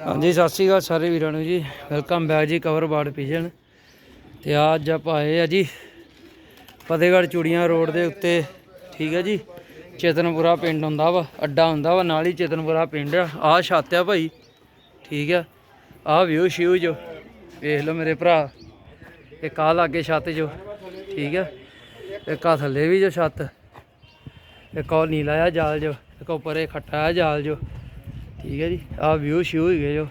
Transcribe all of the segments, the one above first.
ਹਾਂਜੀ, ਸਤਿ ਸ਼੍ਰੀ ਅਕਾਲ ਸਾਰੇ ਵੀਰਾਂ ਨੂੰ ਜੀ। ਵੈਲਕਮ ਬੈਕ ਜੀ ਕਵਰ ਬਾਰਡ ਪਿਜਨ ਤੇ ਅੱਜ ਆਪਾਂ ਆਏ ਆ ਜੀ ਫਤਿਹਗੜ੍ਹ ਚੂੜੀਆਂ ਰੋਡ ਦੇ ਉੱਤੇ। ਠੀਕ ਹੈ ਜੀ, ਚੇਤਨਪੁਰਾ ਪਿੰਡ ਹੁੰਦਾ ਵਾ, ਅੱਡਾ ਹੁੰਦਾ ਵਾ, ਨਾਲ ਹੀ ਚੇਤਨਪੁਰਾ ਪਿੰਡ ਆ। ਆਹ ਛੱਤ ਆ ਭਾਈ। ਠੀਕ ਆ, ਆਹ ਵਿਊ ਸ਼ਿਊ ਜੋ। ਵੇਖ ਲਓ ਮੇਰੇ ਭਰਾ, ਇੱਕ ਆਹ ਲਾਗੇ ਛੱਤ ਜੋ। ਠੀਕ ਆ, ਇੱਕ ਆ ਥੱਲੇ ਵੀ ਜੋ ਛੱਤ। ਇੱਕ ਉਹ ਨੀਲਾ ਆ ਜਾਲ ਜੋ, ਇੱਕ ਉੱਪਰ ਇਹ ਖੱਟਾ ਆ ਜਾਲ ਜੋ। ਠੀਕ ਹੈ ਜੀ, ਆਹ ਵਿਊ ਸ਼ਿਊ ਹੈਗੇ ਜੋ।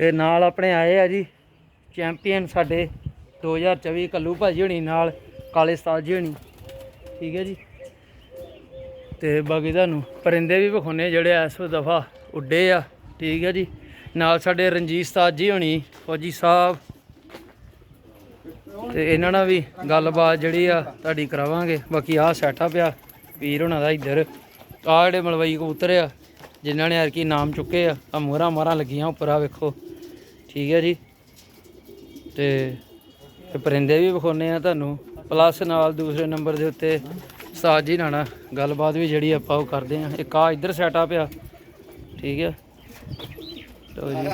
ਇਹ ਨਾਲ ਆਪਣੇ ਆਏ ਆ ਜੀ ਚੈਂਪੀਅਨ ਸਾਡੇ 2024 ਕੱਲੂ ਭਾਜੀ ਹੋਣੀ ਨਾਲ, ਕਾਲੇ ਸਤਾਜ ਜੀ ਹੋਣੀ। ਠੀਕ ਹੈ ਜੀ। ਤੇ ਬਾਕੀ ਤੁਹਾਨੂੰ ਪਰਿੰਦੇ ਵੀ ਵਿਖਾਉਣੇ ਜਿਹੜੇ ਇਸ ਦਫਾ ਉੱਡੇ ਆ। ਠੀਕ ਹੈ ਜੀ। ਨਾਲ ਸਾਡੇ ਰਣਜੀਤ ਸਤਾਜ ਜੀ ਹੋਣੀ, ਫੌਜੀ ਸਾਹਿਬ। ਤੇ ਇਹਨਾਂ ਨਾਲ ਵੀ ਗੱਲਬਾਤ ਜਿਹੜੀ ਆ, ਤੁਹਾਡੀ ਕਰਾਵਾਂਗੇ। ਬਾਕੀ ਆਹ ਸੈਟਅਪ ਆ, ਵੀਰ ਹੋਣਾ ਦਾ ਇੱਧਰ। ਆਹ ਜਿਹੜੇ ਮਲਵਈ ਕਬੂਤਰ ਆ, ਜਿਨ੍ਹਾਂ ਨੇ ਕੀ ਨਾਮ ਚੁੱਕੇ ਆ ਆ ਮੋਹਰਾਂ ਮਾਰਾਂ ਲੱਗੀਆਂ ਉੱਪਰ ਆ ਵੇਖੋ। ਠੀਕ ਹੈ ਜੀ। ਤੇ ਇਹ ਪਰਿੰਦੇ ਵੀ ਵਿਖਾਉਨੇ ਆ ਤੁਹਾਨੂੰ। ਪਲੱਸ ਨਾਲ ਦੂਸਰੇ ਨੰਬਰ ਦੇ ਉੱਤੇ ਉਸਤਾਦ ਜੀ ਨਾਲ ਗੱਲਬਾਤ ਵੀ ਜਿਹੜੀ ਆਪਾਂ ਉਹ ਕਰਦੇ ਆ। ਇੱਕ ਆ ਇੱਧਰ ਸੈਟਅਪ ਆ। ਠੀਕ ਹੈ ਲਓ ਜੀ।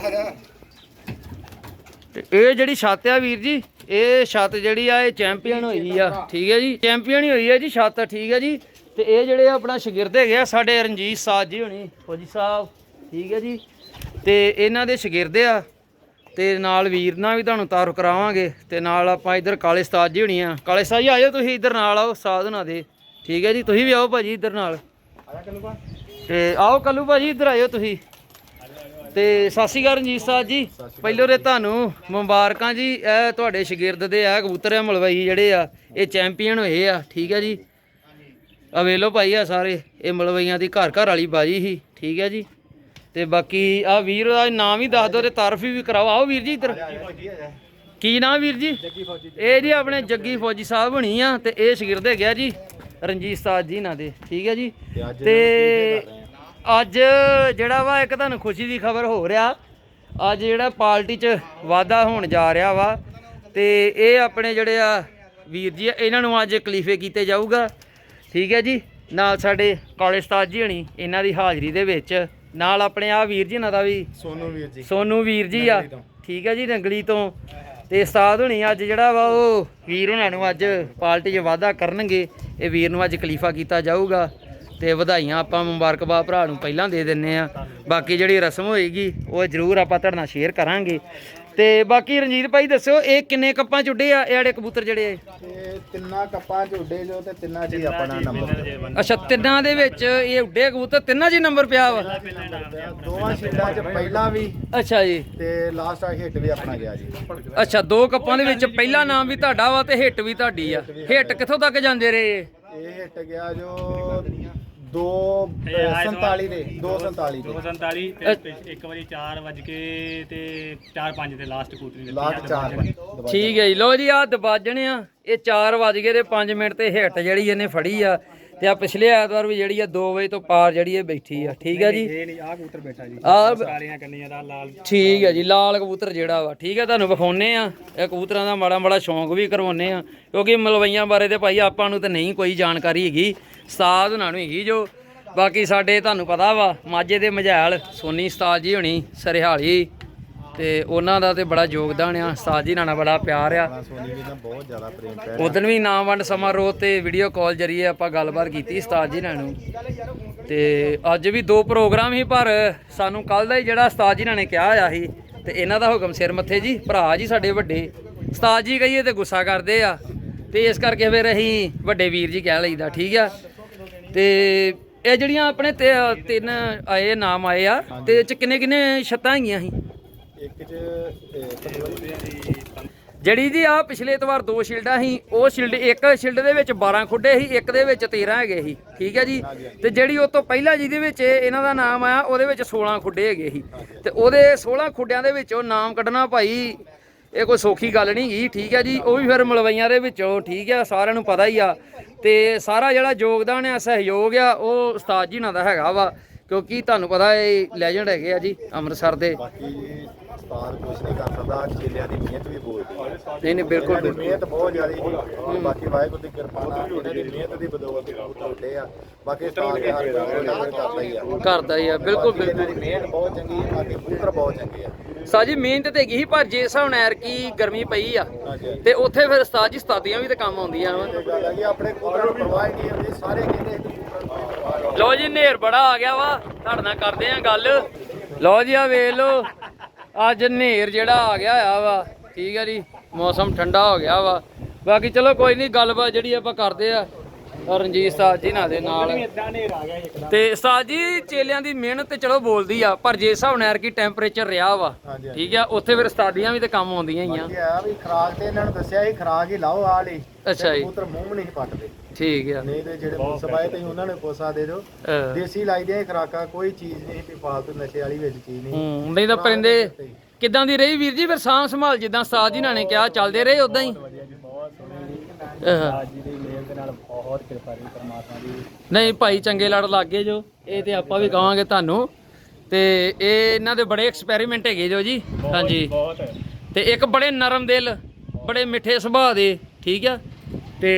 ਤੇ ਇਹ ਜਿਹੜੀ ਛੱਤ ਆ ਵੀਰ ਜੀ, ਇਹ ਛੱਤ ਜਿਹੜੀ ਆ, ਇਹ ਚੈਂਪੀਅਨ ਹੋਈ ਆ। ਠੀਕ ਹੈ ਜੀ। ਚੈਂਪੀਅਨ ਹੀ ਹੋਈ ਆ ਜੀ ਛੱਤ। ਠੀਕ ਹੈ ਜੀ। ਤੇ ਇਹ ਜਿਹੜੇ ਆਪਣਾ ਸ਼ਾਗਿਰਦ ਹੈਗੇ ਆ, ਸਾਡੇ ਰਣਜੀਤ ਸਾਜ ਜੀ ਹੋਣੀ, ਫੌਜੀ ਸਾਹਿਬ, ਠੀਕ ਹੈ ਜੀ। ਤੇ ਇਹਨਾਂ ਦੇ ਸ਼ਾਗਿਰਦ ਆ, ਤੇ ਨਾਲ ਵੀਰ ਨਾਲ ਵੀ ਤੁਹਾਨੂੰ ਤਾਰ ਕਰਾਵਾਂਗੇ, ਤੇ ਨਾਲ ਆਪਾਂ ਇੱਧਰ ਕਾਲੇ ਉਸਤਾਦ ਜੀ ਹੋਣੀ ਆ। ਕਾਲੇ ਸਾਹਿਬ ਜੀ ਆਇਓ ਤੁਸੀਂ ਇੱਧਰ ਨਾਲ, ਆਓ ਸਾਧਨਾ ਦੇ, ਠੀਕ ਹੈ ਜੀ। ਤੁਸੀਂ ਵੀ ਆਓ ਭਾਜੀ ਇੱਧਰ ਨਾਲ। ਤੇ ਆਓ ਕੱਲੂ ਭਾਜੀ, ਇੱਧਰ ਆਇਓ ਤੁਸੀਂ। ਤੇ ਸਤਿ ਸ਼੍ਰੀ ਅਕਾਲ ਰਣਜੀਤ ਸਾਹਿਬ ਜੀ। ਪਹਿਲੋਂ ਤੇ ਤੁਹਾਨੂੰ ਮੁਬਾਰਕਾਂ ਜੀ, ਇਹ ਤੁਹਾਡੇ ਸ਼ਾਗਿਰਦ ਦੇ ਆ, ਕਬੂਤਰ ਆ, ਮਲਵਈ ਜਿਹੜੇ ਆ, ਇਹ ਚੈਂਪੀਅਨ ਹੋਏ ਆ, ਠੀਕ ਹੈ ਜੀ। ਆ ਵੇਖ ਲਓ ਭਾਈ ਆ ਸਾਰੇ ਇਹ ਮਲਵਈਆਂ ਦੀ ਘਰ ਘਰ ਵਾਲੀ ਬਾਜੀ ਸੀ ਠੀਕ ਹੈ ਜੀ। ਤੇ ਬਾਕੀ ਆ ਵੀਰ ਦਾ ਨਾਮ ਹੀ ਦੱਸ ਦਿਓ ਤੇ ਤਾਰਫ ਵੀ ਕਰਾਓ। ਆਓ ਵੀਰ ਜੀ ਇੱਧਰ। ਕੀ ਨਾਮ ਵੀਰ ਜੀ? ਇਹ ਜੀ ਆਪਣੇ ਜੱਗੀ ਫੌਜੀ ਸਾਹਿਬ ਬਣੀ ਆ ਤੇ ਇਹ ਸ਼ਾਗਿਰਦ ਹੈਗੇ ਆ ਜੀ ਰਣਜੀਤ ਸਾਜ ਜੀ ਨਾਲ ਦੇ ਠੀਕ ਹੈ ਜੀ। ਤੇ ਅੱਜ ਜਿਹੜਾ ਵਾ ਇੱਕ ਤੁਹਾਨੂੰ ਖੁਸ਼ੀ ਦੀ ਖਬਰ ਹੋ ਰਿਹਾ ਅੱਜ ਜਿਹੜਾ ਪਾਰਟੀ 'ਚ ਵਾਅਦਾ ਹੋਣ ਜਾ ਰਿਹਾ ਵਾ ਤੇ ਇਹ ਆਪਣੇ ਜਿਹੜੇ ਆ ਵੀਰ ਜੀ ਇਹਨਾਂ ਨੂੰ ਅੱਜ ਕਲੀਫੇ ਕੀਤੇ ਜਾਊਗਾ। ਠੀਕ ਹੈ ਜੀ? ਨਾਲ ਸਾਡੇ ਕਾਲੇ ਉਸਤਾਦ ਜੀ ਹਣੀ ਇਹਨਾਂ ਦੀ ਹਾਜ਼ਰੀ ਦੇ ਵਿੱਚ। ਨਾਲ ਆਪਣੇ ਆ ਵੀਰ ਜੀ ਇਹਨਾਂ ਦਾ ਵੀ। ਸੋਨੂ ਵੀਰ ਜੀ। ਸੋਨੂ ਵੀਰ ਜੀ ਆ। ਠੀਕ ਹੈ ਜੀ ਰੰਗਲੀ ਤੋਂ। ਤੇ ਉਸਤਾਦ ਹੁਣੀ ਅੱਜ ਜਿਹੜਾ ਵਾ ਉਹ ਵੀਰ ਹੁਣਾਂ ਨੂੰ ਅੱਜ ਪਾਰਟੀ 'ਚ ਵਾਅਦਾ ਕਰਨਗੇ। ਇਹ ਵੀਰ ਨੂੰ ਅੱਜ ਖਲੀਫਾ ਕੀਤਾ ਜਾਊਗਾ। ਤੇ ਵਧਾਈਆਂ ਆਪਾਂ ਮੁਬਾਰਕਬਾਦ ਭਰਾ ਨੂੰ ਪਹਿਲਾਂ ਦੇ ਦਿੰਨੇ ਆ। ਬਾਕੀ ਜਿਹੜੀ ਰਸਮ ਹੋਏਗੀ ਉਹ ਜ਼ਰੂਰ ਆਪਾਂ ਤੁਹਾਡੇ ਨਾਲ ਸ਼ੇਅਰ ਕਰਾਂਗੇ। ਤੇ ਬਾਕੀ ਰਣਜੀਤ ਭਾਈ ਦੱਸਿਓ ਇਹ ਕਿੰਨੇ ਕੱਪਾਂ ਚ ਉੱਡੇ ਆ? ਇਹ ਜਿਹੜੇ ਕਬੂਤਰ ਜਿਹੜੇ ਆ? ਤੇ ਤਿੰਨਾਂ ਕੱਪਾਂ ਚ ਉੱਡੇ ਜੋ ਤੇ ਤਿੰਨਾਂ ਚ ਹੀ ਆਪਣਾ ਨੰਬਰ ਅੱਛਾ ਤਿੰਨਾਂ ਦੇ ਵਿੱਚ ਇਹ ਉੱਡੇ ਕਬੂਤਰ? ਤਿੰਨਾਂ 'ਚ ਹੀ ਨੰਬਰ ਪਿਆ ਵਾ? ਦੋਵਾਂ ਸ਼ੀਟਾਂ ਚ ਪਹਿਲਾਂ ਵੀ ਅੱਛਾ ਜੀ। ਤੇ ਲਾਸਟ ਆ ਹਿੱਟ ਵੀ ਆਪਣਾ ਗਿਆ ਜੀ। ਅੱਛਾ ਦੋ ਕੱਪਾਂ ਦੇ ਵਿੱਚ ਪਹਿਲਾ ਨਾਮ ਵੀ ਤੁਹਾਡਾ ਵਾ ਤੇ ਹਿੱਟ ਵੀ ਤੁਹਾਡੀ ਆ। ਹਿੱਟ ਕਿੱਥੋਂ ਤੱਕ ਜਾਂਦੇ ਰਹੇ ਇਹ? ਇਹ ਹਿੱਟ ਗਿਆ ਜੋ 247 ਦੇ 247 ਦੇ 247 ਤੇ ਇੱਕ ਵਾਰੀ 4 ਵਜ ਕੇ ਤੇ 4 5 ਤੇ ਲਾਸਟ ਕੂਟਰੀ ਦਿੱਤੀ ਲਾਸਟ 4 ਠੀਕ ਹੈ ਜੀ। ਲੋ ਜੀ ਆ ਦਬਾਜਣੇ ਆ। ਇਹ 4 ਵਜ ਗਏ ਤੇ 5 ਮਿੰਟ ਤੇ ਹਿੱਟ ਜਿਹੜੀ ਇਹਨੇ ਫੜੀ ਆ। ਤੇ ਆ ਪਿਛਲੇ ਐਤਵਾਰ ਵੀ ਜਿਹੜੀ ਆ 2 ਵਜੇ ਤੋਂ ਪਾਰ ਜਿਹੜੀ ਇਹ ਬੈਠੀ ਆ ਠੀਕ ਹੈ ਜੀ? ਇਹ ਨਹੀਂ ਆ ਕਬੂਤਰ ਬੈਠਾ ਜੀ। ਆ ਕਾਲੀਆਂ ਕੰਨੀਆਂ ਦਾ ਲਾਲ ਠੀਕ ਹੈ ਜੀ ਲਾਲ ਕਬੂਤਰ। ਜਿਹੜਾ ਵਾ ਠੀਕ ਹੈ ਤੁਹਾਨੂੰ ਵਿਖਾਉਨੇ ਆ। ਇਹ ਕਬੂਤਰਾਂ ਦਾ ਮਾੜਾ ਮਾੜਾ ਸ਼ੌਂਕ ਵੀ ਕਰਵਾਉਨੇ ਆ ਕਿਉਂਕਿ ਮਲਵਈਆਂ ਬਾਰੇ ਤੇ ਭਾਈ ਆਪਾਂ ਨੂੰ ਤੇ ਨਹੀਂ ਕੋਈ ਜਾਣਕਾਰੀ ਹੈਗੀ ਉਸਤਾਦ ਉਹਨਾਂ ਨੂੰ ਹੈਗੀ ਜੋ। ਬਾਕੀ ਸਾਡੇ ਤੁਹਾਨੂੰ ਪਤਾ ਵਾ ਮਾਝੇ ਦੇ ਮਝੈਲ ਸੋਨੀ ਉਸਤਾਦ ਜੀ ਹੋਣੀ ਸਰਹਾਲੀ। ਤੇ ਉਹਨਾਂ ਦਾ ਤੇ ਬੜਾ ਯੋਗਦਾਨ ਆ ਉਸਤਾਦ ਜੀ ਨਾਲ ਬੜਾ ਪਿਆਰ ਆ। ਸੋਨੀ ਵੀ ਦਾ ਬਹੁਤ ਜ਼ਿਆਦਾ ਪ੍ਰੇਮ ਪੈ ਉਦੋਂ ਵੀ ਨਾਮ ਵੰਡ ਸਮਾਰੋਹ ਤੇ ਵੀਡੀਓ ਕਾਲ ਜਰੀਏ ਆਪਾਂ ਗੱਲਬਾਤ ਕੀਤੀ ਉਸਤਾਦ ਜੀ ਨਾਲ ਨੂੰ। ਤੇ ਅੱਜ ਵੀ ਦੋ ਪ੍ਰੋਗਰਾਮ ਹੀ ਪਰ ਸਾਨੂੰ ਕੱਲ ਦਾ ਹੀ ਜਿਹੜਾ ਉਸਤਾਦ ਜੀ ਨਾਲ ਨੇ ਕਿਹਾ ਆ ਸੀ ਤੇ ਇਹਨਾਂ ਦਾ ਹੁਕਮ ਸਿਰ ਮੱਥੇ ਜੀ ਭਰਾ ਜੀ ਸਾਡੇ ਵੱਡੇ। ਉਸਤਾਦ ਜੀ ਕਹੀਏ ਤੇ ਗੁੱਸਾ ਕਰਦੇ ਆ ਤੇ ਇਸ ਕਰਕੇ ਫਿਰ ਅਸੀਂ ਵੱਡੇ ਵੀਰ ਜੀ ਕਹਿ ਲਈਦਾ ਠੀਕ ਆ? ਤੇ ਇਹ ਜਿਹੜੀਆਂ ਆਪਣੇ ਤੇ- ਤਿੰਨ ਆਏ ਨਾਮ ਆਏ ਆ ਤੇ ਇਹ ਚ ਕਿੰਨੇ ਕਿੰਨੇ ਛੱਤਾਂ ਹੈਗੀਆਂ ਸੀ? ਇੱਕ ਚ ਜਿਹੜੀ ਜੀ ਆ ਪਿਛਲੇ ਐਤਵਾਰ ਦੋ ਸ਼ਿਲਡਾਂ ਸੀ, ਉਹ ਸ਼ਿਲਡ ਇੱਕ ਸ਼ਿਲਡ ਦੇ ਵਿੱਚ 12 ਖੁੱਡੇ ਸੀ, ਇੱਕ ਦੇ ਵਿੱਚ 13 ਹੈਗੇ ਸੀ, ਠੀਕ ਹੈ ਜੀ? ਤੇ ਜਿਹੜੀ ਉਹ ਤੋਂ ਪਹਿਲਾਂ ਜਿਹਦੇ ਵਿੱਚ ਇਹਨਾਂ ਦਾ ਨਾਮ ਆਇਆ, ਉਹਦੇ ਵਿੱਚ 16 ਖੁੱਡੇ ਹੈਗੇ ਸੀ। ਤੇ ਉਹਦੇ 16 ਖੁੱਡਿਆਂ ਦੇ ਵਿੱਚੋਂ ਨਾਮ ਕੱਢਣਾ ਭਾਈ, ਇਹ ਕੋਈ ਸੌਖੀ ਗੱਲ ਨਹੀਂ ਗਈ ਠੀਕ ਹੈ ਜੀ? ਉਹ ਵੀ ਫਿਰ ਮਲਵਈਆਂ ਦੇ ਵਿੱਚੋਂ, ਠੀਕ ਹੈ? ਸਾਰਿਆਂ ਨੂੰ ਪਤਾ ਹੀ ਆ। ਤੇ ਸਾਰਾ ਜਿਹੜਾ ਯੋਗਦਾਨ ਆ, ਸਹਿਯੋਗ ਆ, ਉਹ ਉਸਤਾਦ ਜੀ ਨਾਲ ਦਾ ਹੈਗਾ ਵਾ, ਕਿਉਂਕਿ ਤੁਹਾਨੂੰ ਪਤਾ ਇਹ ਲੈਜੈਂਡ ਹੈਗੇ ਆ ਜੀ, ਅੰਮ੍ਰਿਤਸਰ ਦੇ। ਉਸਤਾਦ ਕੁਝ ਨਹੀਂ ਕਰ ਸਕਦਾ ਚੇਲਿਆਂ ਦੀ ਮਿਹਨਤ ਵੀ ਬੋਲਦੀ ਹੈ। ਨਹੀਂ ਨਹੀਂ ਬਿਲਕੁਲ ਮਿਹਨਤ ਬਹੁਤ ਜ਼ਿਆਦਾ ਹੈ ਬਾਕੀ ਵਾਹਿਗੁਰੂ ਦੀ ਕਿਰਪਾ ਨਾਲ ਇਹਨਾਂ ਦੀ ਮਿਹਨਤ ਦੀ ਬਦੌਲਤ ਕਬੂਤਰ ਉੱਡੇ ਆ। ਬਾਕੀ ਉਸਤਾਦ ਦੇ ਹਰ ਕੰਮ ਨਿਰਭਰ ਕਰਦਾ ਹੀ ਆ। ਕਰਦਾ ਹੀ ਆ ਬਿਲਕੁਲ ਬਿਲਕੁਲ ਦੀ ਮਿਹਨਤ ਬਹੁਤ ਚੰਗੀ ਹੈ ਬਾਕੀ ਕਬੂਤਰ ਬਹੁਤ ਚੰਗੇ ਆ। ਸਾਜੀ ਮਿਹਨਤ ਤੇ ਗਈ ਪਰ ਜੇ ਨਾਲ ਐਰ ਕੀ ਗਰਮੀ ਪਈ ਆ ਤੇ ਉੱਥੇ ਫਿਰ ਉਸਤਾਦ ਜੀ ਸਤਾਦੀਆਂ ਵੀ ਤੇ ਕੰਮ ਆਉਂਦੀਆਂ ਵਾ। ਆਪਣੇ ਕਬੂਤਰਾਂ ਨੂੰ ਪਰਵਾਹ ਨਹੀਂ ਹੁੰਦੀ ਸਾਰੇ ਕਹਿੰਦੇ ਲਓ ਜੀ ਨੇਰ ਬੜਾ ਆ ਗਿਆ ਵਾ ਤੁਹਾਡੇ ਨਾਲ ਕਰਦੇ ਆ ਗੱਲ। ਲਓ ਜੀ ਆ ਵੇਖ ਲਓ। ਅੱਜ ਨੇਰ ਜਿਹੜਾ ਆ ਗਿਆ ਆ ਵਾ, ਠੀਕ ਹੈ ਜੀ, ਮੌਸਮ ਠੰਡਾ ਹੋ ਗਿਆ ਵਾ। ਬਾਕੀ ਚਲੋ ਕੋਈ ਨਹੀਂ ਗੱਲਬਾਤ ਜਿਹੜੀ ਆਪਾਂ ਕਰਦੇ ਆ। ਰਣਜੀਤ ਸਾਹਿਬ ਜੀ ਨਾਲ। ਦੇ ਨਾਲ ਤੇ ਉਸਤਾਦ ਜੀ ਚੇਲਿਆਂ ਦੀ ਮਿਹਨਤ ਤੇ ਚਲੋ ਬੋਲਦੀ ਆ ਪਰ ਜੇ ਹਿਸਾਬ ਨਾਲ ਕੀ ਟੈਂਪਰੇਚਰ ਰਿਹਾ ਵਾ। ਠੀਕ ਆ ਉੱਥੇ ਫਿਰ ਉਸਤਾਦੀਆਂ ਵੀ ਤੇ ਕੰਮ ਆਉਂਦੀਆਂ ਹੀ ਆ। ਬਾਕੀ ਆ ਵੀ ਖਰਾਕ ਤੇ ਇਹਨਾਂ ਨੂੰ ਦੱਸਿਆ ਸੀ ਖਰਾਕ ਹੀ ਲਾਓ ਆ ਲਈ ਅੱਛਾ ਜੀ। ਕਬੂਤਰ ਮੂੰਹ ਵੀ ਨਹੀਂ ਪੱਟਦੇ। ਠੀਕ ਆ। ਨਹੀਂ ਤੇ ਜਿਹੜੇ ਮੁਸਬਾਏ ਤੇ ਉਹਨਾਂ ਨੇ ਕੋਸਾ ਦੇ ਦਿਓ ਅਹ, ਦੇਸੀ ਲਾਈ ਦੀਆਂ ਖਰਾਕਾਂ ਕੋਈ ਚੀਜ਼ ਨਹੀਂ ਵੀ ਫਾਲਤੂ ਨਸ਼ੇ ਵਾਲੀ ਵਿੱਚ ਚੀਜ਼ ਨਹੀਂ। ਹੂੰ ਨਹੀਂ ਤਾਂ ਪਰਿੰਦੇ ਕਿੱਦਾਂ ਦੀ ਰਹੀ ਵੀਰ ਜੀ ਫਿਰ ਸਾਂਭ ਸੰਭਾਲ ਜਿੱਦਾਂ ਉਸਤਾਦ ਜੀ ਨਾਲ ਨੇ ਕਿਹਾ ਚੱਲਦੇ ਰਹੇ ਉਦਾਂ ਹੀ? ਦੀ ਨਾਲ ਬਹੁਤ ਕਿਰਪਾ ਰਹੀ ਪਰਮਾਤਮਾ ਦੀ। ਨਹੀਂ ਭਾਈ ਚੰਗੇ ਲੜ ਲੱਗੇ ਜੋ। ਇਹ ਤੇ ਆਪਾਂ ਵੀ ਕਹਾਂਗੇ ਤੁਹਾਨੂੰ। ਤੇ ਇਹ ਇਹਨਾਂ ਦੇ ਬੜੇ ਐਕਸਪੈਰੀਮੈਂਟ ਹੈਗੇ ਜੋ ਜੀ। ਹਾਂਜੀ। ਬਹੁਤ। ਤੇ ਇੱਕ ਬੜੇ ਨਰਮ ਦਿਲ ਬੜੇ ਮਿੱਠੇ ਸੁਭਾਅ ਦੇ ਠੀਕ ਆ? ਤੇ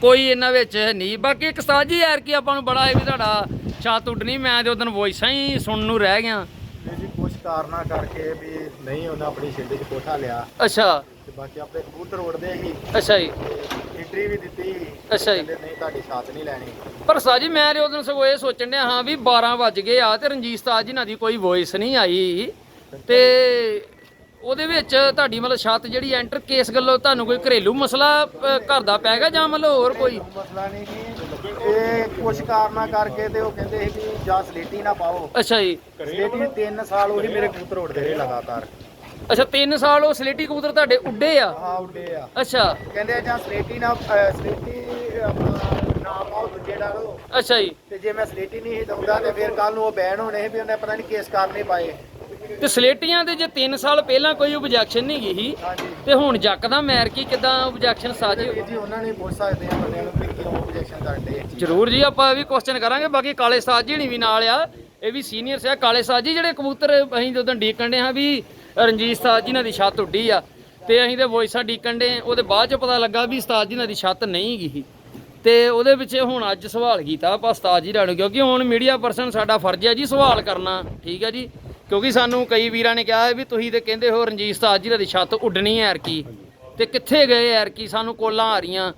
ਕੋਈ ਇਹਨਾਂ ਵਿੱਚ ਨਹੀਂ। ਬਾਕੀ ਇੱਕ ਉਸਤਾਦ ਜੀ ਯਾਰ ਕੀ ਆਪਾਂ ਨੂੰ ਬੜਾ ਇਹ ਵੀ ਤੁਹਾਡਾ ਛੱਤ ਉੱਡਣੀ। ਮੈਂ ਤੇ ਉਦੋਂ ਵੌਇਸਾਂ ਹੀ ਸੁਣਨ ਨੂੰ ਰਹਿ ਗਿਆ। ਇਹ ਜੀ ਕੁਛ ਕਾਰਨਾ ਕਰਕੇ ਵੀ ਨਹੀਂ ਉਹਨਾਂ ਆਪਣੀ ਛਿੱਡ 'ਚ ਕੋਠਾ ਲਿਆ। ਅੱਛਾ। ਤੇ ਬਾਕੀ ਆਪਣੇ ਕਬੂਤਰ ਉੜਦੇ ਸੀ ਅੱਛਾ ਜੀ। ਇੰਟਰੀ ਵੀ ਦਿੱਤੀ। ਅੱਛਾ ਜੀ। ਕਹਿੰਦੇ ਨਹੀਂ ਤੁਹਾਡੀ ਛਾਤ ਨਹੀਂ ਲੈਣੀ। ਪਰ ਉਸਤਾਦ ਜੀ ਮੈਂ ਤੇ ਉਦੋਂ ਸਗੋਂ ਇਹ ਸੋਚਣ ਡਿਆ ਹਾਂ ਵੀ 12 ਵੱਜ ਗਏ ਆ ਤੇ ਰਣਜੀਤ ਉਸਤਾਦ ਜੀ ਨਾਲ ਦੀ ਕੋਈ ਵੌਇਸ ਨਹੀਂ ਆਈ ਤੇ ਉਹਦੇ ਵਿੱਚ ਤੁਹਾਡੀ ਮਤਲਬ ਛੱਤ ਜਿਹੜੀ ਐਂਟਰ ਕੇਸ ਗੱਲੋਂ ਤੁਹਾਨੂੰ ਕੋਈ ਘਰੇਲੂ ਮਸਲਾ ਅ, ਘਰ ਦਾ ਪੈ ਗਿਆ ਜਾਂ ਮਤਲਬ ਹੋਰ ਕੋਈ? ਮਸਲਾ ਨਹੀਂ ਜੀ। ਇਹ ਕੁਛ ਕਾਰਨਾ ਕਰਕੇ ਤੇ ਉਹ ਕਹਿੰਦੇ ਸੀ ਵੀ ਜਾਂ ਸਲੇਟੀ ਨਾ ਪਾਓ। ਅੱਛਾ ਜੀ। ਸਲੇਟੀ 3 ਸਾਲ ਉਹੀ ਮੇਰੇ ਕਬੂਤਰ ਉੜਦੇ ਰਹੇ ਲਗਾਤਾਰ। ਅੱਛਾ 3 ਸਾਲ ਉਹ ਸਲੇਟੀ ਕਬੂਤਰ ਤੁਹਾਡੇ ਉੱਡੇ ਆ? ਹਾਂ ਉੱਡੇ ਆ। ਅੱਛਾ। ਕਹਿੰਦੇ ਆ ਜਾਂ ਸਲੇਟੀ ਨਾ ਸਲੇਟੀ ਨਾ ਪਾਓ ਦੂਜੇ ਡਾਲੋ ਅੱਛਾ ਜੀ। ਤੇ ਜੇ ਮੈਂ ਸਲੇਟੀ ਨਹੀਂ ਦਊਂਦਾ ਤੇ ਫਿਰ ਕੱਲ ਨੂੰ ਉਹ ਬੈਨ ਹੋਣੇ ਸੀ ਵੀ ਉਹਨੇ ਪਤਾ ਨਹੀਂ ਕੇਸ ਕਰਨੇ ਪਾਏ। ਤੇ ਸਲੇਟੀਆਂ ਦੇ ਜੇ 3 ਸਾਲ ਪਹਿਲਾਂ ਕੋਈ ਆਬਜੈਕਸ਼ਨ ਨਹੀਂ ਗਈ ਸੀ ਤੇ ਹੁਣ ਜੱਕਦਾ ਮੈਰ ਕੀ ਕਿਦਾਂ ਆਬਜੈਕਸ਼ਨ ਸਾਜੀ ਜੀ ਉਹਨਾਂ ਨੇ ਪੁੱਛ ਸਕਦੇ ਆ ਬੰਦਿਆਂ ਨੂੰ ਵੀ ਕਿਉਂ ਆਬਜੈਕਸ਼ਨ ਕਰਦੇ ਆ ਜ਼ਰੂਰ ਜੀ ਆਪਾਂ ਵੀ ਕੁਐਸਚਨ ਕਰਾਂਗੇ ਬਾਕੀ ਕਾਲੇ ਸਾਜ ਜੀ ਵੀ ਨਾਲ ਆ ਇਹ ਵੀ ਸੀਨੀਅਰਸ ਆ। ਕਾਲੇ ਸਾਜ ਜਿਹੜੇ ਕਬੂਤਰ ਅਸੀਂ ਜਦੋਂ ਡੀਕਣ ਦੇ ਹਾਂ ਵੀ ਰਣਜੀਤ ਸਾਜ ਜੀ ਨਾਲ ਦੀ ਛੱਤ ਉੱਡੀ ਆ ਤੇ ਅਸੀਂ ਤੇ ਵੋਇਸਾਂ ਡੀਕਣ ਦੇ ਉਹਦੇ ਬਾਅਦ ਚ ਪਤਾ ਲੱਗਾ ਵੀ ਉਸਤਾਦ ਜੀ ਨਾਲ ਦੀ ਛੱਤ ਨਹੀਂ ਗਈ ਤੇ ਉਹਦੇ ਵਿੱਚ ਹੁਣ ਅੱਜ ਸਵਾਲ ਕੀਤਾ ਆਪਾਂ ਉਸਤਾਦ ਜੀ ਨੂੰ ਕਿਉਂਕਿ ਹੁਣ ਮੀਡੀਆ ਪਰਸਨ ਸਾਡਾ ਫਰਜ਼ ਹੈ ਜੀ ਸਵਾਲ ਕਰਨਾ, ਠੀਕ ਹੈ ਜੀ? ਕਿਉਂਕਿ ਸਾਨੂੰ ਕਈ ਵੀਰਾਂ ਨੇ ਕਿਹਾ ਹੈ ਵੀ ਤੁਸੀਂ ਤੇ ਕਹਿੰਦੇ ਹੋ ਰਣਜੀਤ ਉਸਤਾਦ ਜੀ ਨਾਲ ਦੀ ਛੱਤ ਉੱਡਣੀ ਹੈ ਐਰਕੀ ਤੇ ਕਿੱਥੇ ਗਏ ਐਰਕੀ ਸਾਨੂੰ ਕੋਲਾਂ ਆ ਰਹੀਆਂ।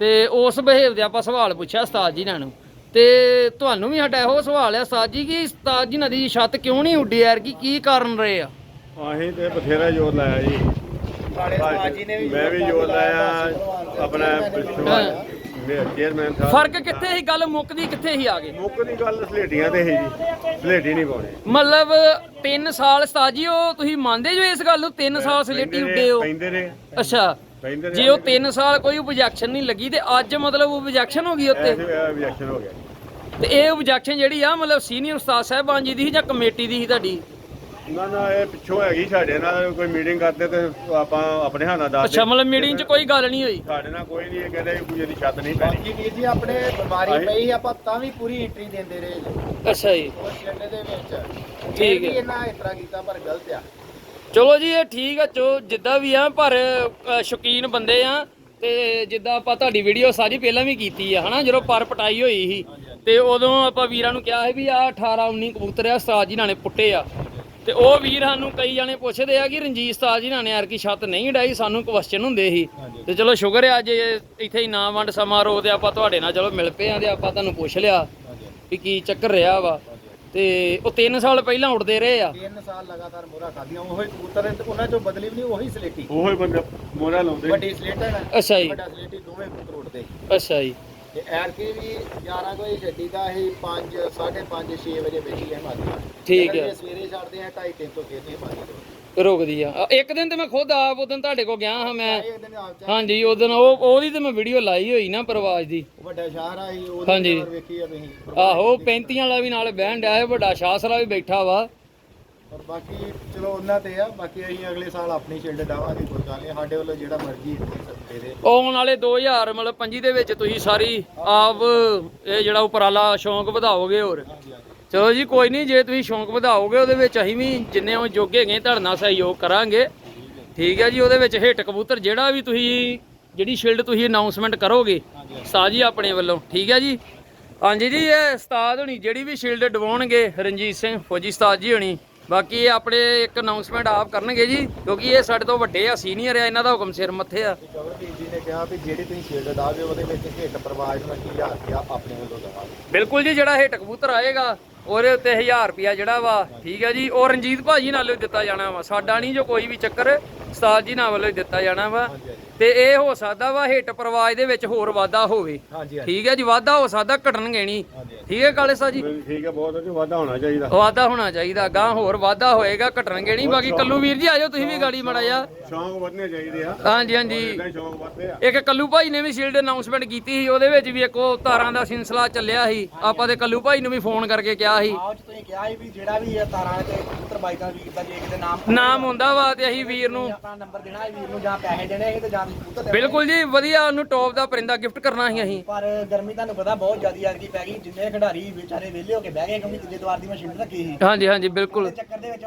ਤੇ ਉਸ ਬਿਹੇਵ ਦੇ ਆਪਾਂ ਸਵਾਲ ਪੁੱਛਿਆ ਉਸਤਾਦ ਜੀ ਨਾਲ ਨੂੰ ਤੇ ਤੁਹਾਨੂੰ ਵੀ ਸਾਡਾ ਇਹੋ ਸਵਾਲ ਹੈ ਉਸਤਾਦ ਜੀ, ਕਿ ਉਸਤਾਦ ਜੀ ਨਦੀ ਦੀ ਛੱਤ ਕਿਉਂ ਨਹੀਂ ਉੱਡੀ ਯਾਰ ਕੀ ਕੀ ਕਾਰਨ ਰਹੇ ਆ? ਅਸੀਂ ਤੇ ਬਥੇਰਾ ਜ਼ੋਰ ਲਾਇਆ ਜੀ। ਕਾਲੇ ਸਮਾਜ ਜੀ ਨੇ ਵੀ ਮੈਂ ਵੀ ਜ਼ੋਰ ਲਾਇਆ ਆਪਣਾ ਚੇਅਰਮੈਨ ਸਾਹਿਬ। ਫ਼ਰਕ ਕਿੱਥੇ ਸੀ ਗੱਲ ਮੁੱਕਦੀ ਕਿੱਥੇ ਸੀ ਆ ਗਏ ਮੁੱਕ ਦੀ ਗੱਲ ਸਲੇਟੀਆਂ ਤੇ ਸੀ ਜੀ। ਸਲੇਟੀ ਨਹੀਂ ਪਾਉਣੇ। ਮਤਲਬ 3 ਸਾਲ ਉਸਤਾਦ ਜੀ ਉਹ ਤੁਸੀਂ ਮੰਨਦੇ ਜੋ ਇਸ ਗੱਲ ਨੂੰ? 3 ਸਾਲ ਸਲੇਟੀ ਉੱਡੇ ਹੋ। ਪੈਂਦੇ ਰਹੇ ਅੱਛਾ। ਜੇ ਉਹ 3 ਸਾਲ ਕੋਈ ਆਬਜੈਕਸ਼ਨ ਨਹੀਂ ਲੱਗੀ ਤੇ ਅੱਜ ਮਤਲਬ ਆਬਜੈਕਸ਼ਨ ਹੋ ਗਈ ਉੱਤੇ? ਰਿਐਕਸ਼ਨ ਹੋ ਗਿਆ ਤੇ ਇਹ ਆਬਜੈਕਸ਼ਨ ਜਿਹੜੀ ਆ ਮਤਲਬ ਸੀਨੀਅਰ ਉਸਤਾਦ ਸਾਹਿਬਾਨ ਜੀ ਦੀ ਸੀ ਜਾਂ ਕਮੇਟੀ ਦੀ ਸੀ ਤੁਹਾਡੀ? ਨਾ ਨਾ ਇਹ ਪਿੱਛੋਂ ਹੈਗੀ ਸਾਡੇ ਨਾਲ ਕੋਈ ਮੀਟਿੰਗ ਕਰਦੇ ਤੇ ਆਪਾਂ ਆਪਣੇ ਹੱਥ ਨਾਲ ਦੱਸ ਅੱਛਾ ਮਤਲਬ ਮੀਟਿੰਗ 'ਚ ਕੋਈ ਗੱਲ ਨਹੀਂ ਹੋਈ? ਸਾਡੇ ਨਾਲ ਕੋਈ ਨਹੀਂ ਇਹ ਕਹਿੰਦੇ ਵੀ ਕੋਈ ਇਹਦੀ ਛੱਤ ਨਹੀਂ ਪੈਣੀ। ਬਾਕੀ ਵੀਰ ਜੀ ਆਪਣੇ ਬਿਮਾਰੀ ਪਈ ਆਪਾਂ ਤਾਂ ਵੀ ਪੂਰੀ ਐਂਟਰੀ ਦਿੰਦੇ ਰਹੇ ਜੀ। ਅੱਛਾ ਜੀ। ਉਹ ਛੱਡੇ ਦੇ ਵਿੱਚ। ਠੀਕ ਇਹ ਹੈ। ਵੀ ਇਹਨਾਂ ਇਸ ਤਰ੍ਹਾਂ ਕੀਤਾ ਪਰ ਗਲਤ ਆ। ਚਲੋ ਜੀ ਇਹ ਠੀਕ ਆ ਚੋ ਜਿੱਦਾਂ ਵੀ ਆ ਪਰ ਅ, ਸ਼ੌਕੀਨ ਬੰਦੇ ਆ। ਤੇ ਜਿੱਦਾਂ ਆਪਾਂ ਤੁਹਾਡੀ ਵੀਡੀਓ ਸਾਰੀ ਪਹਿਲਾਂ ਵੀ ਕੀਤੀ ਆ ਹਨਾ? ਜਦੋਂ ਪਰ ਪਟਾਈ ਹੋਈ ਸੀ। ਤੇ ਉਦੋਂ ਆਪਾਂ ਵੀਰਾਂ ਨੂੰ ਕਿਹਾ ਸੀ ਵੀ ਆ 18 19 ਕਬੂਤਰ ਆ ਉਸਤਾਦ ਜੀ ਨਾਲ ਨੇ ਪੁੱਟੇ ਆ। ਤੇ ਉਹ ਵੀਰ ਸਾਨੂੰ ਕਈ ਜਾਣੇ ਪੁੱਛਦੇ ਆ ਕਿ ਰਣਜੀਤ ਉਸਤਾਦ ਜੀ ਨਾਲ ਨੇ ਯਾਰ ਕੀ ਛੱਤ ਨਹੀਂ ਡਾਈ ਸਾਨੂੰ ਕੁਐਸਚਨ ਹੁੰਦੇ ਸੀ। ਤੇ ਚਲੋ ਸ਼ੁਕਰ ਹੈ ਅੱਜ ਇਹ ਇੱਥੇ ਹੀ ਨਾਮ ਵੰਡ ਸਮਾਰੋਹ ਤੇ ਆਪਾਂ ਤੁਹਾਡੇ ਨਾਲ ਚਲੋ ਮਿਲ ਪਏ ਆ ਤੇ ਆਪਾਂ ਤੁਹਾਨੂੰ ਪੁੱਛ ਲਿਆ ਵੀ ਕੀ ਚੱਕਰ ਰਿਹਾ ਵਾ। ਤੇ ਉਹ 3 ਸਾਲ ਪਹਿਲਾਂ ਉੱਡਦੇ ਰਹੇ ਆ। 3 ਸਾਲ ਲਗਾਤਾਰ ਮੋਰਾ ਖਾਦੀਆਂ ਉਹੀ ਕਬੂਤਰ ਤੇ ਉਹਨਾਂ ਚੋਂ ਬਦਲੀ ਵੀ ਨਹੀਂ ਉਹੀ ਸਲੇਟੀ। ਉਹੋ ਹੀ ਬੰਦੇ ਮੋਰਾ ਲਾਉਂਦੇ। ਵੱਡੀ ਸਲੇਟ ਹੈ ਨਾ। ਅੱਛਾ ਜੀ। ਵੱਡਾ ਸਲੇਟੀ ਦੋਵੇਂ ਕਬੂਤਰ ਉੱਡਦੇ। ਅੱਛਾ ਜੀ। ਤੇ ਐਰ ਕੇ ਵੀ 11 ਵਜੇ ਛੱਡੀ ਦਾ ਇਹ 5 5:30 6 ਵਜੇ ਬੈਠੀ ਹੈ ਮਾਦੀ ਠੀਕ ਹੈ। ਸਵੇਰੇ ਛੱਡਦੇ ਆ 2:30 3 ਤੋਂ ਨਹੀਂ ਮਾਦੀ ਰੁਕਦੀ ਆ। ਇੱਕ ਦਿਨ ਤੇ ਮੈਂ ਖੁਦ ਆਪ ਉਦੋਂ ਤੁਹਾਡੇ ਕੋਲ ਗਿਆ ਹਾਂ ਮੈਂ। ਹਾਂਜੀ ਉਦੋਂ ਉਹ ਉਹਦੀ ਤੇ ਮੈਂ ਵੀਡੀਓ ਲਾਈ ਹੋਈ ਨਾ ਪ੍ਰਵਾਜ ਦੀ। ਵੱਡਾ ਸ਼ਹਿਰ ਹੀ ਉਹਦੇ ਵੇਖੀ ਆ ਤੁਸੀਂ। ਆਹੋ 35 ਵਾਲਾ ਵੀ ਨਾਲ ਬਹਿਣ ਡਿਆ ਹੈ ਵੱਡਾ ਸ਼ਾਸਰਾ ਵੀ ਬੈਠਾ ਵਾ। ਪਰ ਬਾਕੀ ਚਲੋ ਉਹਨਾਂ ਤੇ ਆ ਬਾਕੀ ਅਸੀਂ ਅਗਲੇ ਸਾਲ ਆਪਣੀ ਸ਼ਿਲਡ ਡਾਵਾਂਗੇ ਕੋਈ ਗੱਲ ਨਹੀਂ ਸਾਡੇ ਵੱਲੋਂ ਜਿਹੜਾ ਮਰਜ਼ੀ ਦੇ ਦੇ। ਆਉਣ ਵਾਲੇ 2000 ਮਤਲਬ 25 ਦੇ ਵਿੱਚ ਤੁਸੀਂ ਸਾਰੀ ਆਪ ਇਹ ਜਿਹੜਾ ਉਪਰਾਲਾ ਸ਼ੌਂਕ ਵਧਾਓਗੇ ਹੋਰ। ਚਲੋ ਜੀ ਕੋਈ ਨਹੀਂ ਜੇ ਤੁਸੀਂ ਸ਼ੌਂਕ ਵਧਾਓਗੇ ਉਹਦੇ ਵਿੱਚ ਅਸੀਂ ਵੀ ਜਿੰਨੇ ਉਹ ਜੋਗੇ ਹੈਗੇ ਤੁਹਾਡੇ ਨਾਲ ਸਹਿਯੋਗ ਕਰਾਂਗੇ। ਠੀਕ ਹੈ ਜੀ ਉਹਦੇ ਵਿੱਚ ਹਿੱਟ ਕਬੂਤਰ ਜਿਹੜਾ ਵੀ ਤੁਸੀਂ ਜਿਹੜੀ ਸ਼ੀਲਡ ਤੁਸੀਂ ਅਨਾਉਂਸਮੈਂਟ ਕਰੋਗੇ ਉਸਤਾਦ ਜੀ ਆਪਣੇ ਵੱਲੋਂ। ਠੀਕ ਹੈ ਜੀ? ਹਾਂਜੀ ਜੀ ਇਹ ਉਸਤਾਦ ਹੋਣੀ ਜਿਹੜੀ ਵੀ ਸ਼ੀਲਡ ਦਿਵਾਉਣਗੇ ਰਣਜੀਤ ਸਿੰਘ ਫੌਜੀ ਉਸਤਾਦ ਜੀ ਹੋਣੀ। ਬਾਕੀ ਇਹ ਆਪਣੇ ਇੱਕ ਅਨਾਉਂਸਮੈਂਟ ਆਪ ਕਰਨਗੇ ਜੀ ਕਿਉਂਕਿ ਇਹ ਸਾਡੇ ਤੋਂ ਵੱਡੇ ਆ ਸੀਨੀਅਰ ਆ ਇਹਨਾਂ ਦਾ ਹੁਕਮ ਸਿਰ ਮੱਥੇ ਆ। ਗਵਰਦੀਪ ਜੀ ਨੇ ਕਿਹਾ ਵੀ ਜਿਹੜੀ ਤੁਸੀਂ ਸ਼ੀਲਡ ਦਾਗੇ ਉਹਦੇ ਵਿੱਚ ਹਿੱਟ ਪ੍ਰਵਾਜ ਨੂੰ 20000 ਰੁਪਇਆ ਆਪਣੇ ਵੱਲੋਂ ਦਵਾਂਗੇ ਬਿਲਕੁਲ ਜੀ ਜਿਹੜਾ ਹਿੱਟ ਕਬੂਤਰ ਆਏਗਾ ਉਹਦੇ ਉੱਤੇ 1000 ਰੁਪਿਆ ਜਿਹੜਾ ਵਾ ਠੀਕ ਹੈ ਜੀ ਉਹ ਰਣਜੀਤ ਭਾਜੀ ਨਾਲੋਂ ਦਿੱਤਾ ਜਾਣਾ ਵਾ ਸਾਡਾ ਨਹੀਂ ਜੋ ਕੋਈ ਵੀ ਚੱਕਰ ਉਸਤਾਦ ਜੀ ਨਾਲ ਵੱਲੋਂ ਦਿੱਤਾ ਜਾਣਾ ਵਾ। ਤੇ ਇਹ ਹੋ ਸਕਦਾ ਵਾ ਹਿੱਟ ਪ੍ਰਵਾਜ ਦੇ ਵਿੱਚ ਹੋਰ ਵਾਧਾ ਹੋਵੇ। ਠੀਕ ਹੈ ਜੀ ਵਾਧਾ ਹੋ ਸਕਦਾ ਘਟਣਗੇ ਨਹੀਂ। ਠੀਕ ਹੈ ਕਾਲੇ ਸਾਹਿਬ ਜੀ? ਠੀਕ ਹੈ ਬਹੁਤ ਵਧੀਆ ਵਾਧਾ ਹੋਣਾ ਚਾਹੀਦਾ। ਵਾਧਾ ਹੋਣਾ ਚਾਹੀਦਾ ਗਾਂ ਹੋਰ ਵਾਧਾ ਹੋਏਗਾ ਘਟਣਗੇ ਨਹੀਂ ਬਾਕੀ ਕੱਲੂ ਵੀਰ ਜੀ ਆਜੋ ਤੁਸੀਂ ਵੀ ਗਾੜੀ ਮੜਾ ਜਾ ਸ਼ੌਂਕ ਵਧਨੇ ਚਾਹੀਦੇ ਆ। ਹਾਂਜੀ ਹਾਂਜੀ। ਸ਼ੌਂਕ ਵਧਦੇ ਆ। ਇੱਕ ਕੱਲੂ ਭਾਈ ਨੇ ਵੀ ਸ਼ੀਲਡ ਅਨਾਉਂਸਮੈਂਟ ਕੀਤੀ ਸੀ ਉਹਦੇ ਵਿੱਚ ਵੀ ਇੱਕ ਉਹ ਤਾਰਾਂ ਦਾ ਸਿਲਸਿਲਾ ਚੱਲਿਆ ਸੀ। ਆਪਾਂ ਤੇ ਕੱਲੂ ਭਾਈ ਨੂੰ ਵੀ ਫੋਨ ਕਰਕੇ ਕਿਹਾ ਸੀ। ਆਹ ਤੁਸੀਂ ਕਿਹਾ ਸੀ ਵੀ ਜਿਹੜਾ ਵੀ ਇਹ ਤਾਰਾਂ ਤੇ ਕਬੂਤਰ ਬਾਈਕਾਂ ਵੀਰ ਦਾ ਜੇ ਕਿਤੇ ਨਾਮ ਨਾਮ ਹੁੰਦਾ ਵਾ ਤੇ ਅਸੀਂ ਵੀਰ ਨੂੰ ਆਪਣਾ ਨੰਬਰ ਦੇਣਾ ਹੈ ਵੀਰ ਨੂੰ ਜਾਂ ਪੈਸੇ ਦੇਣੇ ਹੈ ਤੇ ਜਾਂ ਦੇਣੇ ਬਿਲਕੁਲ ਜੀ ਵਧੀਆ ਉਹਨੂੰ ਟੌਪ ਦਾ ਪਰਿੰਦਾ ਗਿਫਟ ਕਰਨਾ ਸੀ ਅਸੀਂ। ਪਰ ਗਰਮੀ ਤੁਹਾਨੂੰ ਪਤਾ ਬਹੁਤ ਜ਼ਿਆਦੀ ਆ ਗਈ ਪੈ ਗਈ ਜਿੰਨੇ ਖਿਡਾਰੀ ਵਿਚਾਰੇ ਵਿਹਲੇ ਹੋ ਕੇ ਬਹਿ ਗਏ ਕਿਉਂਕਿ ਤੀਜੇ ਦਵਾਰ ਦੀ ਮਸ਼ੀਨ ਰੱਖੀ ਸੀ। ਹਾਂਜੀ ਹਾਂਜੀ ਬਿਲਕੁਲ। ਚੱਕਰ ਦੇ ਵਿੱਚ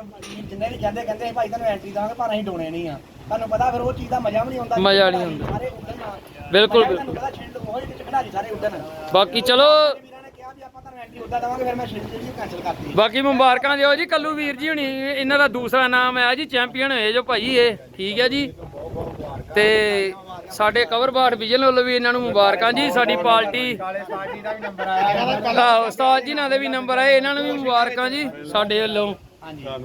ਜਿੰਨੇ ਵੀ ਕਹਿੰਦੇ ਕਹਿੰਦੇ ਭਾਈ ਤੁਹਾਨੂੰ ਐਂਟਰੀ ਦਾਂਗੇ ਪਰ ਅਸੀਂ ਡੋਣੇ ਨਹੀਂ ਆ। ਤੁਹਾਨੂੰ ਪਤਾ ਫਿਰ ਉਹ ਚੀਜ਼ ਦਾ ਮਜ਼ਾ ਵੀ ਨਹੀਂ ਆਉਂਦਾ ਮਜ਼ਾ ਨਹੀਂ ਆਉਂਦਾ। ਸਾਰੇ ਉੱਡਣ ਆ ਬਿਲਕੁਲ, ਤੁਹਾਨੂੰ ਪਤਾ ਛਿੰਡ ਉਹ ਜਿਹੇ ਖਿਡਾਰੀ ਸਾਰੇ ਉੱਡਣ। ਬਾਕੀ ਚਲੋ। ਵੀਰਾਂ ਨੇ ਕਿਹਾ ਵੀ ਆਪਾਂ ਤੁਹਾਨੂੰ ਐਂਟਰੀ ਉੱਡਾ ਦੇਵਾਂਗੇ ਫਿਰ ਮੈਂ ਛਿੰਡ ਜਿਹੜੀ ਕੈਨਸਲ ਕਰਤੀ। ਬਾਕੀ ਮੁਬਾਰਕਾਂ ਦਿਓ ਜੀ ਕੱਲੂ ਵੀਰ ਜੀ ਹੁਣੀ ਇਹਨਾਂ ਦਾ ਦੂਸਰਾ ਨਾਮ ਹੈ ਜੀ ਚੈਂਪੀਅਨ ਹੋਏ ਜੋ ਭਾਈ ਇਹ ਠੀਕ ਹੈ ਜੀ। ਤੇ ਸਾਡੇ ਕਵਰ ਬਾੜ ਵਿਜਨ ਵੱਲੋਂ ਵੀ ਇਹਨਾਂ ਨੂੰ ਮੁਬਾਰਕਾਂ ਜੀ ਸਾਡੀ ਪਾਰਟੀ। ਕਾਲੇ ਪਾਰਟੀ ਦਾ ਵੀ ਨੰਬਰ ਆਇਆ। ਹਾਂ ਉਸਤਾਦ ਜੀ ਨਾਲ ਦੇ ਵੀ ਨੰਬਰ ਆਏ ਇਹਨਾਂ ਨੂੰ ਵੀ ਮੁਬਾਰਕਾਂ ਜੀ ਸਾਡੇ ਵੱਲੋਂ।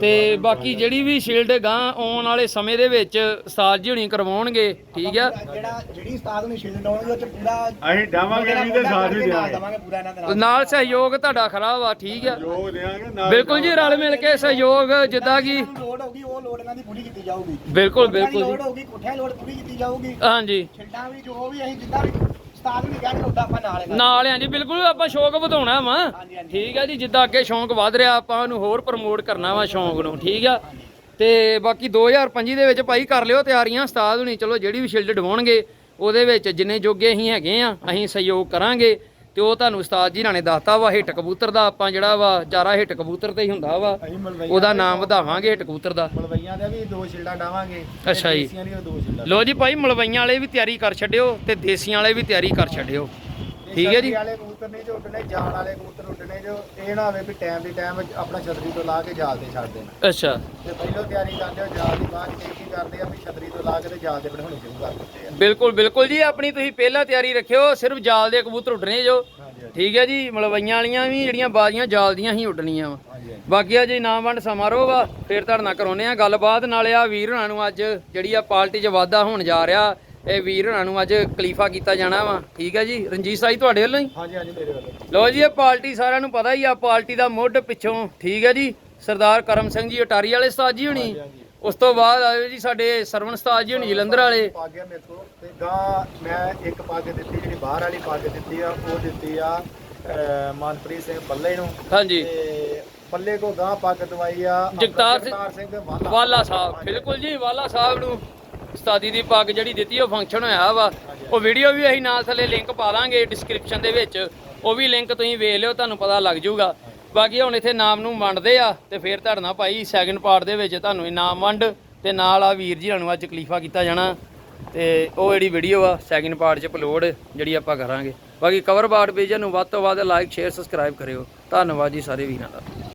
ਤੇ ਬਾਕੀ ਜਿਹੜੀ ਵੀ ਸ਼ੀਲਡ ਗਾਂ ਆਉਣ ਵਾਲੇ ਸਮੇਂ ਦੇ ਵਿੱਚ ਉਸਤਾਦ ਜੀ ਹੁਣੀ ਕਰਵਾਉਣਗੇ ਠੀਕ ਆ? ਜਿਹੜਾ ਜਿਹੜੀ ਉਸਤਾਦ ਨੂੰ ਸ਼ਿਲਡ ਡਾਉਣਗੇ ਉਹ ਚ ਪੂਰਾ ਅਸੀਂ ਡਾਵਾਂਗੇ ਵੀ ਤੇ ਸਾਥ ਵੀ ਨਾਲ ਦੇਵਾਂਗੇ। ਦੇਵਾਂਗੇ ਪੂਰਾ ਇਹਨਾਂ ਦੇ ਨਾਲ। ਨਾਲ ਸਹਿਯੋਗ ਤੁਹਾਡਾ ਖਰਾ ਵਾ ਠੀਕ ਆ? ਯੋਗ ਦੇਾਂਗੇ ਨਾਲ ਬਿਲਕੁਲ ਜੀ ਰਲ ਮਿਲ ਕੇ ਸਹਿਯੋਗ ਜਿੱਦਾਂ ਕਿ ਜਿਹਨੂੰ ਲੋੜ ਹੋਊਗੀ ਉਹ ਲੋੜ ਇਹਨਾਂ ਦੀ ਪੂਰੀ ਕੀਤੀ ਜਾਊਗੀ। ਬਿਲਕੁਲ ਬਿਲਕੁਲ ਕੋਠਿਆਂ ਪੂਰੀ ਕੀਤੀ ਜਾਊਗੀ। ਹਾਂਜੀ। ਛਿਲਡਾਂ ਵੀ ਜੋ ਵੀ ਅਸੀਂ ਜਿੱਦਾਂ ਵੀ ਉਸਤਾਦ ਨੂੰ ਆਪਾਂ ਨਾਲ ਆ ਜੀ ਬਿਲਕੁਲ ਆਪਾਂ ਸ਼ੌਕ ਵਧਾਉਣਾ ਵਾ। ਹਾਂਜੀ, ਹਾਂਜੀ। ਠੀਕ ਆ ਜੀ ਜਿੱਦਾਂ ਅੱਗੇ ਸ਼ੌਂਕ ਵਧ ਰਿਹਾ ਆਪਾਂ ਉਹਨੂੰ ਹੋਰ ਪ੍ਰਮੋਟ ਕਰਨਾ ਵਾ ਸ਼ੌਂਕ ਨੂੰ ਠੀਕ ਆ। ਤੇ ਬਾਕੀ 2025 ਦੇ ਵਿੱਚ ਭਾਈ ਕਰ ਲਿਓ ਤਿਆਰੀਆਂ ਉਸਤਾਦ ਹੁਣੀ ਚਲੋ ਜਿਹੜੀ ਵੀ ਸ਼ੀਲਡ ਡਵਾਉਣਗੇ ਉਹਦੇ ਵਿੱਚ ਜਿੰਨੇ ਜੋਗੇ ਅਸੀਂ ਹੈਗੇ ਆ ਅਸੀਂ ਸਹਿਯੋਗ ਕਰਾਂਗੇ। ਤੇ ਉਹ ਤੁਹਾਨੂੰ ਉਸਤਾਦ ਜੀ ਨੇ ਦੱਸਤਾ ਵਾ ਹਿੱਟ ਕਬੂਤਰ ਦਾ ਆਪਾਂ ਜਿਹੜਾ ਵਾ ਚਾਰਾ ਹਿੱਟ ਕਬੂਤਰ ਤੇ ਹੀ ਹੁੰਦਾ ਵਾ। ਉਹਦਾ ਨਾਮ ਵਧਾਵਾਂਗੇ ਹਿੱਟ ਕਬੂਤਰ ਦਾ। ਮਲਵਈਆਂ ਦੇ ਵੀ ਦੋ ਸ਼ੀਲਡਾਂ ਡਾਵਾਂਗੇ ਅੱਛਾ ਜੀ। ਲੋ ਜੀ ਭਾਈ ਮਲਵਈਆਂ ਵਾਲੇ ਵੀ ਤਿਆਰੀ ਕਰ ਛੱਡਿਓ ਤੇ ਦੇਸੀਆਂ ਵਾਲੇ ਵੀ ਤਿਆਰੀ ਕਰ ਛੱਡਿਓ। ਠੀਕ ਹੈ ਜੀ। ਵਾਲੇ ਕਬੂਤਰ ਨਹੀਂ ਜੋ ਉੱਡਣੇ ਜਾਲ ਵਾਲੇ ਕਬੂਤਰ ਉੱਡਣੇ ਜੋ ਇਹ ਨਾ ਹੋਵੇ ਵੀ ਟਾਈਮ ਦੀ ਟਾਈਮ ਆਪਣਾ ਛਤਰੀ ਤੋਂ ਲਾ ਕੇ ਜਾਲ ਤੇ ਛੱਡ ਦੇਣਾ। ਅੱਛਾ। ਤੇ ਪਹਿਲਾਂ ਤਿਆਰੀ ਕਰਦੇ ਹੋ ਜਾਲ ਦੀ ਬਾਅਦ ਚ ਕੀ ਕਰਦੇ ਆ ਵੀ ਛਤਰੀ ਤੋਂ ਲਾ ਕੇ ਤੇ ਜਾਲ ਤੇ ਬਣਾਉਣੀ ਸ਼ੁਰੂ ਕਰ ਦਿੰਦੇ ਆ। ਬਿਲਕੁਲ ਬਿਲਕੁਲ ਜੀ ਆਪਣੀ ਤੁਸੀਂ ਪਹਿਲਾਂ ਤਿਆਰੀ ਰੱਖਿਓ ਸਿਰਫ ਜਾਲ ਦੇ ਕਬੂਤਰ ਉੱਡਣੇ ਜੋ। ਠੀਕ ਹੈ ਜੀ ਮਲਵਈਆਂ ਵਾਲੀਆਂ ਵੀ ਜਿਹੜੀਆਂ ਬਾਜ਼ੀਆਂ ਜਾਲ ਦੀਆਂ ਹੀ ਉੱਡਣੀਆਂ ਵਾ। ਬਾਕੀ ਅਜੇ ਇਨਾਮ ਵੰਡ ਸਮਾਰੋਹ ਵਾ ਫਿਰ ਤੁਹਾਡੇ ਨਾਲ ਕਰਾਉਨੇ ਆ ਗੱਲਬਾਤ। ਨਾਲੇ ਆ ਵੀਰ ਹੋਣਾ ਨੂੰ ਅੱਜ ਜਿਹੜੀ ਆ ਪਾਰਟੀ 'ਚ ਵਾਧਾ ਹੋਣ ਜਾ ਰਿਹਾ ਇਹ ਵੀਰ ਹੋਣਾ ਨੂੰ ਅੱਜ ਕਲੀਫਾ ਕੀਤਾ ਜਾਣਾ ਵਾ। ਠੀਕ ਹੈ ਜੀ? ਰਣਜੀਤ ਸਾਈ ਤੁਹਾਡੇ ਵੱਲੋਂ ਹੀ? ਹਾਂਜੀ ਹਾਂਜੀ ਮੇਰੇ ਵੱਲੋਂ। ਲੋ ਜੀ ਇਹ ਪਾਰਟੀ ਸਾਰਿਆਂ ਨੂੰ ਪਤਾ ਹੀ ਆ ਪਾਰਟੀ ਦਾ ਮੁੱਢ ਪਿੱਛੋਂ। ਠੀਕ ਹੈ ਜੀ? ਸਰਦਾਰ ਕਰਮ ਸਿੰਘ ਜੀ ਅਟਾਰੀ ਵਾਲੇ ਉਸਤਾਦ ਜੀ ਹੋਣੀ। ਉਸ ਤੋਂ ਬਾਅਦ ਆਏ ਜੀ ਸਾਡੇ ਸਰਵਣ ਉਸਤਾਦ ਜੀ ਹੋਣੀ ਜਲੰਧਰ ਵਾਲੇ। ਪਾ ਗਿਆ ਮੇਰੇ ਕੋਲ। ਤੇ ਗਾਂ ਮੈਂ ਇੱਕ ਪੱਗ ਦਿੱਤੀ ਜਿਹੜੀ ਬਾਹਰ ਵਾਲੀ ਪੱਗ ਦਿੱਤੀ ਆ ਉਹ ਦਿੱਤੀ ਆ ਮਨਪ੍ਰੀਤ ਸਿੰਘ ਪੱਲੇ ਨੂੰ। ਹਾਂਜੀ। ਪੱਲੇ ਕੋ ਗਾਂ ਪੱਗ ਦਵਾਈ ਆ। ਜਗਤਾਰ ਸਿੰਘ- ਵਾਲਾ ਸਾਹਿਬ। ਬਿਲਕੁਲ ਜੀ ਵਾਲਾ ਸਾਹਿਬ ਨੂੰ। ਉਸਤਾਦੀ ਦੀ ਪੱਗ ਜਿਹੜੀ ਦਿੱਤੀ, ਉਹ ਫੰਕਸ਼ਨ ਹੋਇਆ ਵਾ। ਉਹ ਵੀਡੀਓ ਵੀ ਅਸੀਂ ਨਾਲ ਥੱਲੇ ਲਿੰਕ ਪਾ ਦਾਂਗੇ ਡਿਸਕ੍ਰਿਪਸ਼ਨ ਦੇ ਵਿੱਚ। ਉਹ ਵੀ ਲਿੰਕ ਤੁਸੀਂ ਵੇਖ ਲਿਓ, ਤੁਹਾਨੂੰ ਪਤਾ ਲੱਗ ਜਾਊਗਾ। ਬਾਕੀ ਹੁਣ ਇੱਥੇ ਨਾਮ ਨੂੰ ਵੰਡਦੇ ਆ, ਤੇ ਫਿਰ ਤੁਹਾਡੇ ਨਾਲ ਭਾਈ ਸੈਕਿੰਡ ਪਾਰਟ ਦੇ ਵਿੱਚ ਤੁਹਾਨੂੰ ਇਨਾਮ ਵੰਡ, ਤੇ ਨਾਲ ਆ ਵੀਰ ਜੀ ਨੂੰ ਅੱਜ ਕਲੀਫਾ ਕੀਤਾ ਜਾਣਾ। ਤੇ ਉਹ ਜਿਹੜੀ ਵੀਡੀਓ ਆ ਸੈਕਿੰਡ ਪਾਰਟ 'ਚ ਅਪਲੋਡ ਜਿਹੜੀ ਆਪਾਂ ਕਰਾਂਗੇ। ਬਾਕੀ ਕਵਰ ਬਾਰਡ ਪੇਜ ਨੂੰ ਵੱਧ ਤੋਂ ਵੱਧ ਲਾਈਕ ਸ਼ੇਅਰ ਸਬਸਕ੍ਰਾਈਬ ਕਰਿਓ। ਧੰਨਵਾਦ ਜੀ ਸਾਰੇ ਵੀਰਾਂ ਦਾ।